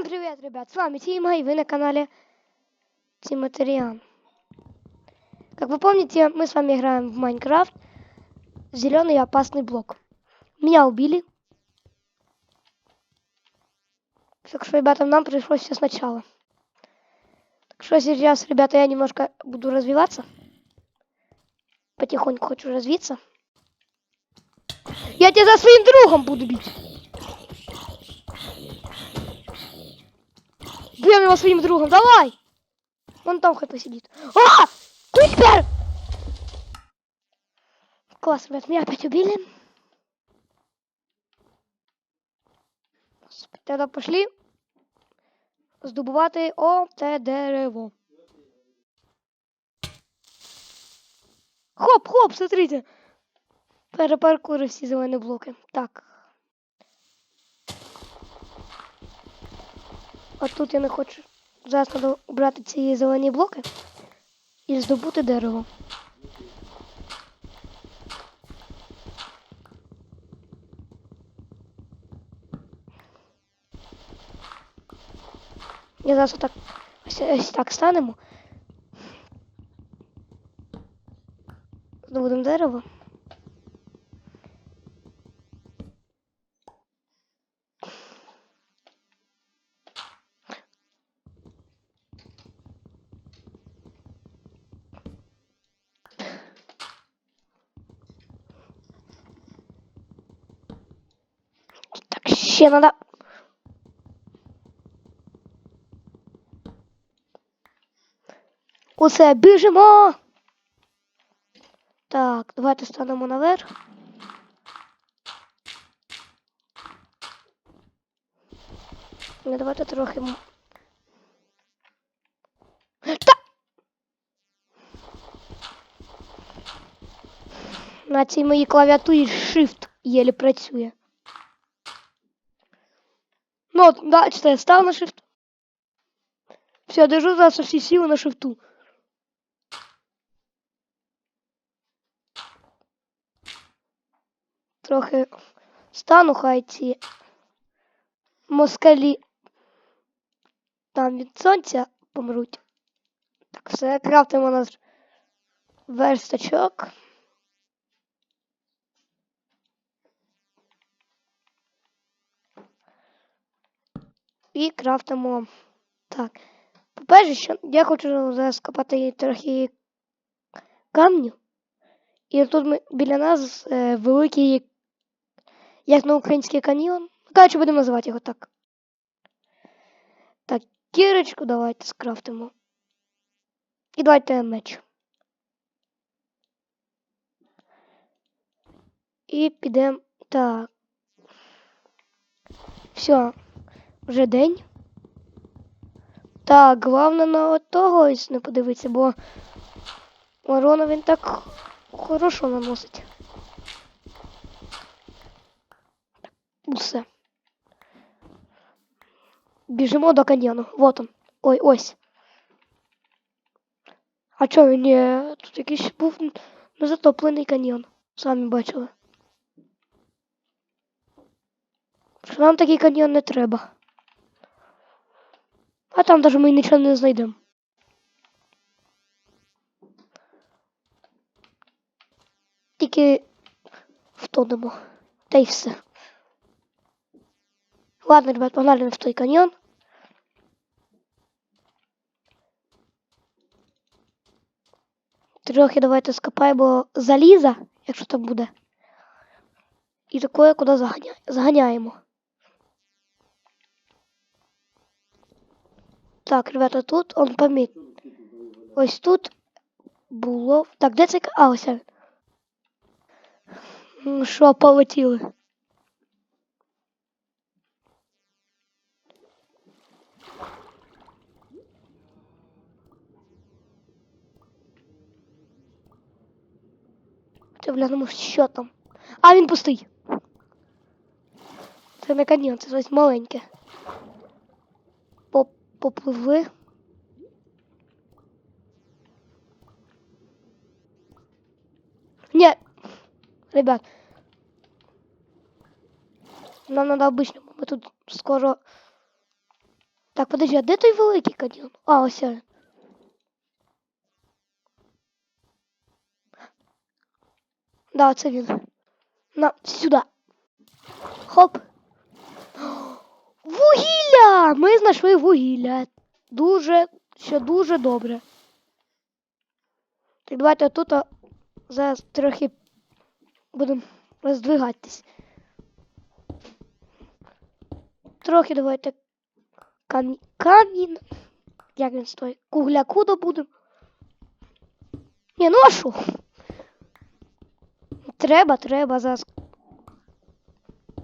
Всем привет, ребят! С вами Тима, и вы на канале Тиматериан. Как вы помните, мы с вами играем в Майнкрафт. Зеленый опасный блок. Меня убили. Так что, ребята, нам пришлось все сначала. Так что сейчас, ребята, я немножко буду развиваться. Потихоньку хочу развиться. Я тебя за своим другом буду бить. Бьем его своим другом, давай! Вон там хоть посидит. А! Купер! Класс, ребят, меня опять убили. Тогда пошли здобувати оте дерево. Хоп, хоп, смотрите. Перепаркурив всі зелені блоки. Так. А тут я не хочу. Зараз треба брати ці зелені блоки і здобути дерево. Я зараз отак ось, ось так станемо. Здобудемо дерево. Ще надо. Усе, біжимо. Так, давайте станемо наверх. Не давайте трохи. Та! На цій моїй клавіатурі Shift єлі працює. Ну, от, да, читай, став на Shift. Все, держу зараз всі сили на шифту. Трохи стану, хай ці москалі там від сонця помруть. Так, все, крафтимо наш верстачок. І крафтимо. Так. По-перше, що я хочу зараз копати трохи камню. І тут ми, біля нас е, великий, як на український каньйон. Коротше, будемо називати його так. Так, кірочку давайте скрафтимо. І давайте меч. І підемо. Так. Все, вже день. Так, головне на того не подивитися, бо Ворона він так хорошо наносить. Усе. Біжимо до каньйону. Вот он. Ой, ось. А чого ні, тут якийсь був незатоплений каньйон. Самі бачили. Що нам такий каньйон не треба. А там даже ми нічого не знайдемо. Тільки втонемо. Та й все. Ладно, ребят, погнали в той каньйон. Трохи давайте скопаємо заліза, якщо там буде. І такое куди заганя... заганяємо. Так, ребята, тут он поміт. Ось тут було. Так, де це? А, ось. Що полетіли? Це глянемо, що там. А, він пустий. Це це щось маленьке. Поп- Попливли. Ні, ребят. Нам надо обычно, мы тут скоро Так, подожди, а де той великий каньйон? А, ось він. Да, це він. На, сюди. Хоп. Вугілля! Ми знайшли вугілля. Дуже, ще дуже добре. Так, давайте тут зараз трохи будемо роздвигатись. Трохи давайте камінь. Камінь. Як він стоїть? Кугляку добудемо. Ні, ну а? Треба, треба зараз.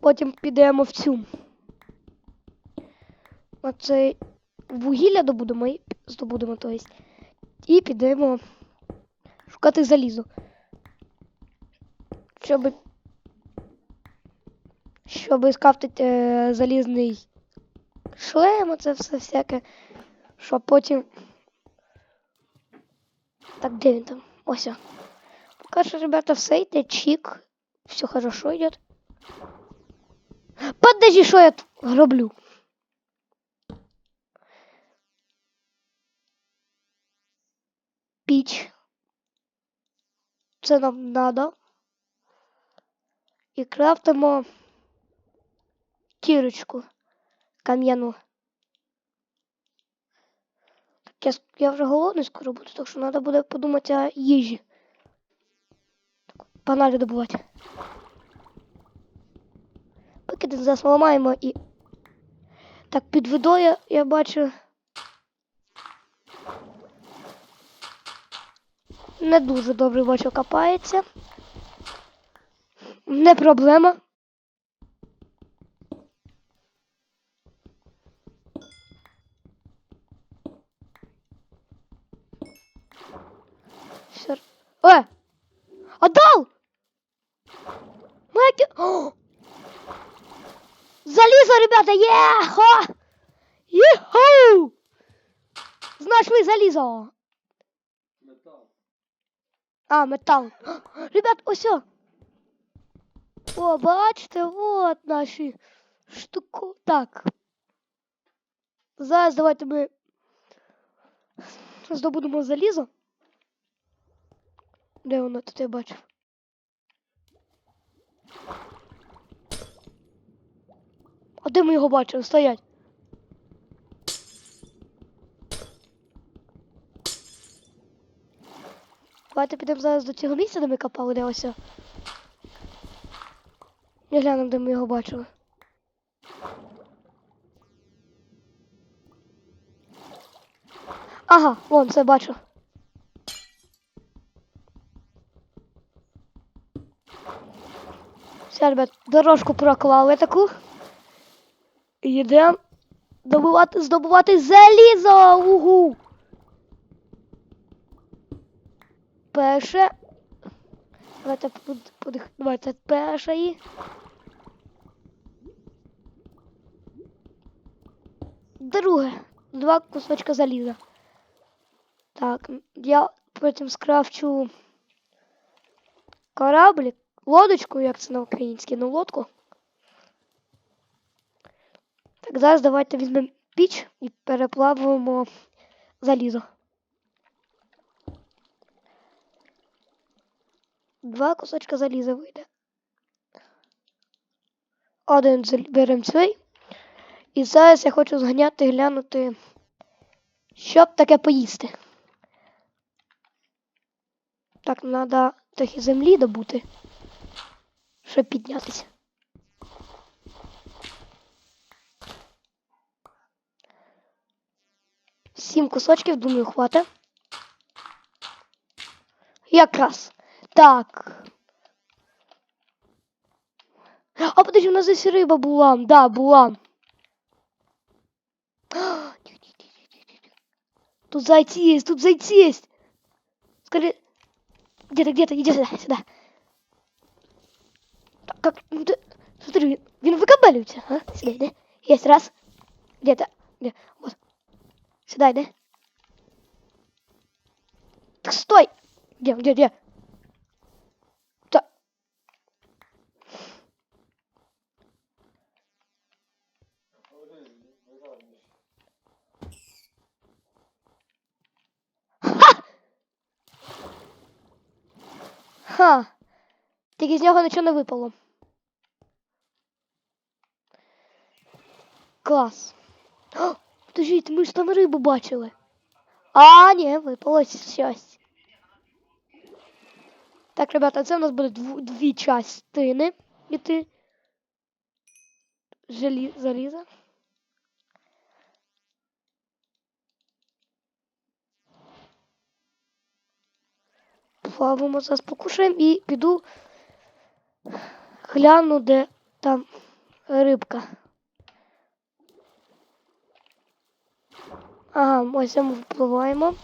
Потім підемо в цю. Оце вугілля добудемо і здобудемо, то есть. І підемо шукати залізо. Щоб. Щоб скрафтити е, залізний шлем, оце все всяке. Щоб потім. Так, де він там? Ось. о. Пока что, ребята, все йде чик. Все хорошо идет. Подожди, що я тут роблю? Піч. Це нам надо. І крафтимо кірочку кам'яну. Я, я вже голодний скоро буду, так що треба буде подумати о їжі. Так, погнали добувати. Поки зараз ламаємо і. Так, під водою я бачу. Не дуже добре бачу копається. Не проблема. Е! Отдал! Майки... О! Залізо, ребята, є! Хо! Єху! Знайшли залізо! Метал. А, метал. Ребят, ось. о. Бачите, от наші штуку. Так. Зараз давайте ми здобудемо залізо. Де воно тут я бачив? А де ми його бачимо? Стоять. Давайте підемо зараз до цього місця, де ми копали, де ось. І глянемо, де ми його бачили. Ага, вон, це бачу. Все, ребят, дорожку проклали таку. Йдемо добувати, здобувати залізо! Угу! Перше. Давайте под- подих... Давайте перше і. Друге. Два кусочка заліза. Так, я потім скрафчу кораблик, лодочку, як це на українській, ну лодку. Так, зараз давайте візьмемо піч і переплавимо залізо. Два кусочка заліза вийде. Один беремо цей. І зараз я хочу зганяти глянути, що б таке поїсти. Так, треба трохи землі добути, щоб піднятися. Сім кусочків, думаю, хватить. Якраз. Так. А подожди, у нас здесь риба була. Да, була. Тут зайцы есть, тут зайцы есть. Скорее. Где-то, где-то, иди сюда, сюда. Как? ну ты- Смотри, він викабелюється, а? Сюда йди. Есть, раз. Где-то, где? Вот. Сюда йди. Так стой! Где, где, где? Ха. Тільки з нього нічого не випало. Клас. О, ми ж там рибу бачили. А, ні, випало щось. Так, ребята, це у нас буде дву- дві частини іти. Желі... Заліза. Плавимо зараз покушаємо і піду гляну, де там рибка. Ага, ось ми впливаємо.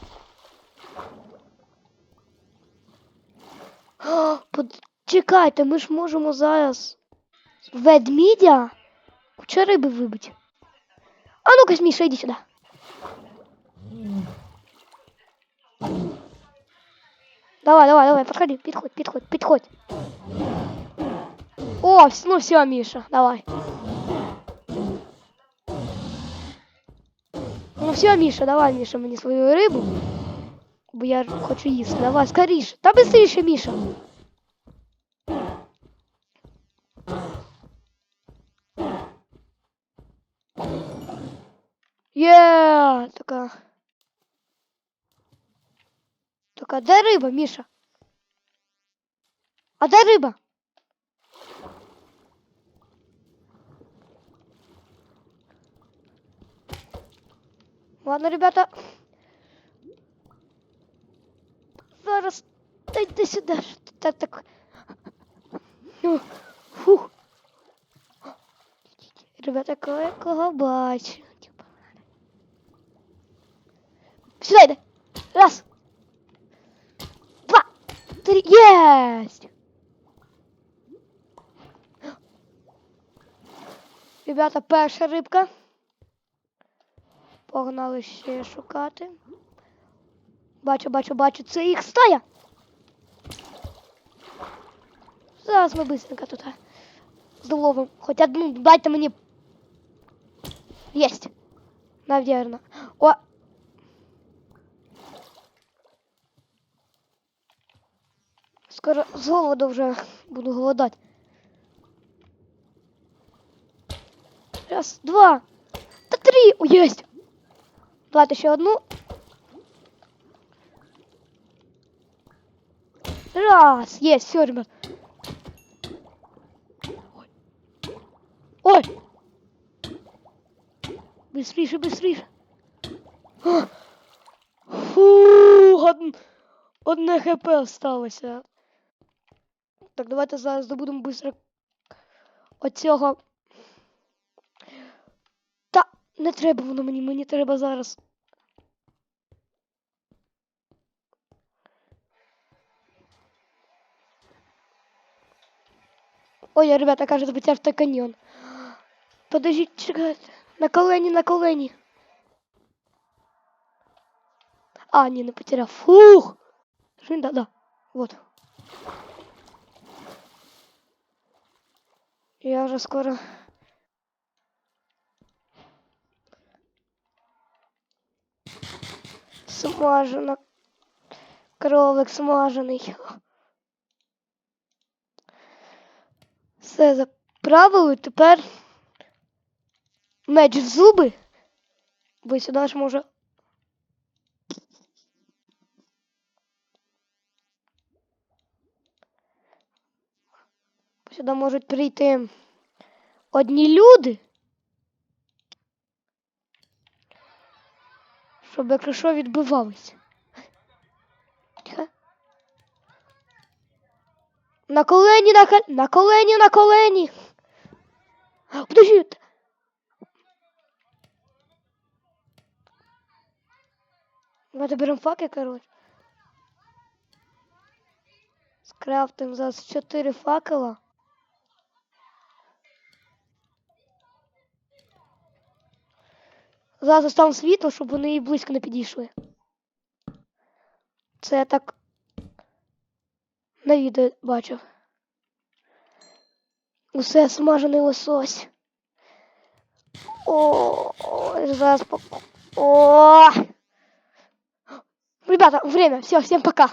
Чекайте, ми ж можемо зараз ведмідя куча риби вибити. А ну-ка, Міша, йди сюди. Давай, давай, давай, подходи, підходь, підходь, підходь. О, вс- ну все, Міша, давай. Ну все, Міша, давай, Міша, мені свою рибу. Бо я ж хочу їсти. Давай, скоріше. Та быстріше, Міша. Є, така. Така, де риба, Міша? А де риба? Ладно, ребята. Зараз сюди. що ти Так. Ну, Фух. Ребята, кого кого бачу. Сюда йди. Раз. Два. Три. Єсть. Ребята, перша рибка. Погнали ще шукати. Бачу, бачу, бачу, це їх стая. Зараз ми быстренько тут а, зловимо. Хоч одну, дайте мені. Єсть. Навірно. Скоро з голоду вже буду голодати. Раз, два. Та три. О, єсть. Давайте ще одну. Раз, есть, все, ребят. Ой. Ой. Быстрее. А. Фу, од... одне хп осталося. Так, давайте зараз здобудемо быстро оцього. Та, не треба воно мені, мені треба зараз. Ой, ребята, кажется, потеряв каньон. Подождите, чекайте. На колені, на колені. А, ні, не потеряв. Фух! Жень, да, да. Вот. Я вже скоро. Смажена. Кролик смажений. Все заправили, тепер меч в зуби. Бо сюди ж може. Сюди можуть прийти одні люди. Щоб якщо що. На колені, на, кол- на колені, на колені. Подожди. Давайте беремо факи, коротше. Скрафтим зараз 4 факела. Зараз оставимо світло, щоб вони і близько не підійшли. Це я так на відео бачив. Усе смажений лосось. О, ой, зараз по... О! Ребята, время. Все, всем пока.